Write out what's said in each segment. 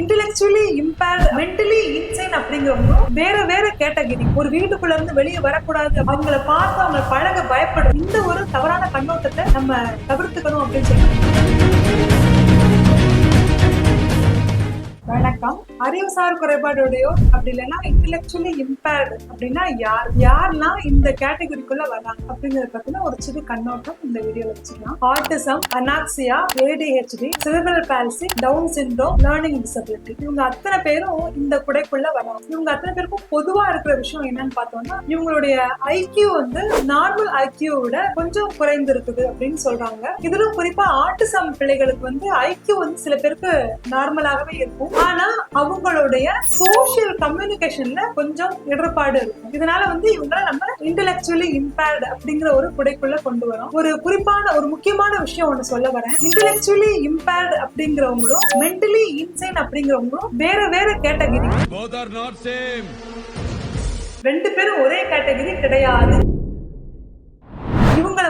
இன்டெலக்சுவலி impaired mentally insane அப்படிங்கிறவங்களும் வேற வேற கேட்டகரி ஒரு வீட்டுக்குள்ள இருந்து வெளியே வரக்கூடாது. அவங்கள பார்த்து அவங்களை பழக பயப்படும் இந்த ஒரு தவறான கண்ணோட்டத்தை நம்ம தவிர்த்துக்கணும் அப்படின்னு சொல்லி வணக்கம் அறிவுசார் குறைபாடுடையோ அப்படி இல்லைன்னா இன்டெலக்சுவலி இம்பேர்டு அப்படின்னா யார்? யாரெல்லாம் இந்த கேட்டகரிக்குள்ள வராங்க அப்படிங்கறத பத்தின ஒரு சிறு கண்ணோட்டம் இந்த வீடியோல வச்சுக்கலாம் autism anoxia ADHD cerebral palsy Down syndrome learning disability இவங்க அத்தனை பேரும் இந்த குடைக்குள்ள வராங்க இவங்க அத்தனை பேருக்கும் பொதுவா இருக்கிற விஷயம் என்னன்னு பார்த்தோம்னா இவங்களுடைய ஐக்கியூ வந்து நார்மல் ஐக்கியூ விட கொஞ்சம் குறைந்து இருக்குது அப்படின்னு சொல்றாங்க. இதிலும் குறிப்பா ஆர்டிசம் பிள்ளைகளுக்கு வந்து ஐக்கியூ வந்து சில பேருக்கு நார்மலாகவே இருக்கும். ஆனா அவங்களுடைய சோஷியல் கம்யூனிகேஷன்ல கொஞ்சம் இடர்பாடு இருக்கும். இதனால வந்து இவங்கள நம்ம இன்டெலெக்சுவலி இம்பேர்டு அப்படிங்கிற ஒரு குடைக்குள்ள கொண்டு வரோம். ஒரு குறிப்பான ஒரு முக்கியமான விஷயம் ஒண்ணு சொல்ல வரேன். இன்டெலெக்சுவலி இம்பேர்டு அப்படிங்கிறவங்களும் மென்டலி இன்சைன் அப்படிங்கிறவங்களும் வேற வேற கேட்டகரி. ரெண்டு பேரும் ஒரே கேட்டகரி கிடையாது.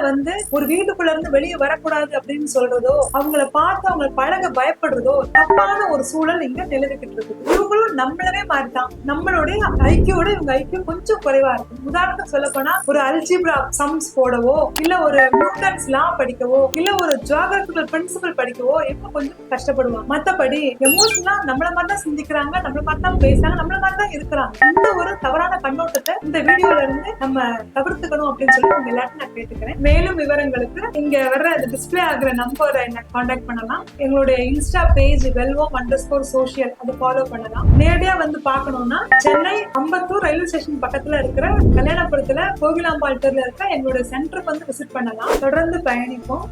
வந்து ஒரு வீட்டுக்குள்ள இருந்து வெளியே வரக்கூடாது அப்படின்னு சொல்றதோ அவங்கள பார்த்து அவங்க பழக பயப்படுறதோ தப்பான ஒரு சூழல் இங்க நிலவிக்கிட்டு இருக்குது. இவங்களும் நம்மளவே மாதிரிதான் நம்மளுடைய ஐக்கியோட இவங்க ஐக்கியம் கொஞ்சம் குறைவா இருக்கும் உதாரணத்துக்கு சொல்ல போனா ஒரு அல்ஜிப்ரா சம்ஸ் போடவோ இல்ல ஒரு நியூட்டன்ஸ் லா படிக்கவோ இல்ல ஒரு ஜியாகிரபிக்கல் பிரின்சிபல் படிக்கவோ இப்ப கொஞ்சம் கஷ்டப்படுவாங்க. மத்தபடி எமோஷனா நம்மள மாதிரி தான் சிந்திக்கிறாங்க நம்மள மாதிரி தான் பேசுறாங்க நம்மள மாதிரி தான் இருக்கிறாங்க. இந்த ஒரு தவறான கண்ணோட்டத்தை இந்த வீடியோல இருந்து நம்ம தவிர்த்துக்கணும் அப்படின்னு சொல்லி உங்க எல்லாத்தையும் நான் கேட்டுக்கிறேன். மேலும் விவரங்களுக்கு இங்க வர்ற டிஸ்பிளே ஆகிற நம்பரை என்ன காண்டாக்ட் பண்ணலாம். எங்களுடைய இன்ஸ்டா பேஜ் வெல்வோம் அண்டர் ஸ்கோர் சோஷியல் அது ஃபாலோ பண்ணலாம். நேரடியா வந்து பார்க்கணும்னா சென்னை அம்பத்தூர் ரயில்வே ஸ்டேஷன் பக்கத்துல இருக்கிற கல்யாணபுரத்துல கோகிலாம்பாள் தெருல இருக்க எங்களுடைய சென்டருக்கு வந்து விசிட் பண்ணலாம். தொடர்ந்து பயணிப்போம்.